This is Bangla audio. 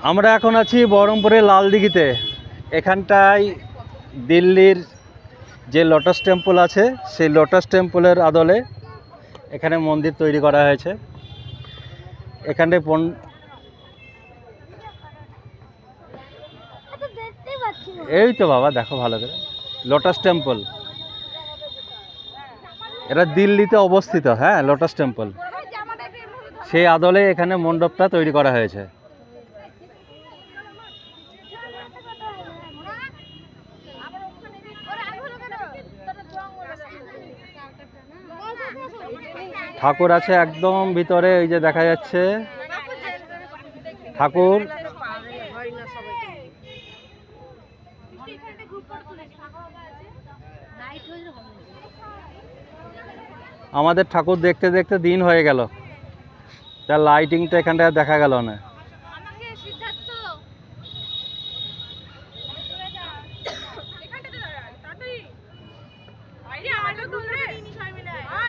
আমরা এখন আছি বহরমপুরের লালদিঘিতে। এখানটায় দিল্লির যে লোটাস টেম্পল আছে, সেই লোটাস টেম্পলের আদলে এখানে মন্দির তৈরি করা হয়েছে। এখানে পন এই তো বাবা, দেখো ভালো করে। লোটাস টেম্পল এটা দিল্লিতে অবস্থিত হ্যাঁ লোটাস টেম্পল সেই আদলে এখানে মণ্ডপটা তৈরি করা হয়েছে। ঠাকুর আছে একদম ভিতরে, এই যে দেখা যাচ্ছে। ঠাকুর। আমাদের ঠাকুর দেখতে দেখতে দিন হয়ে গেল। তার লাইটিংটা এখানটায় দেখা গেল না।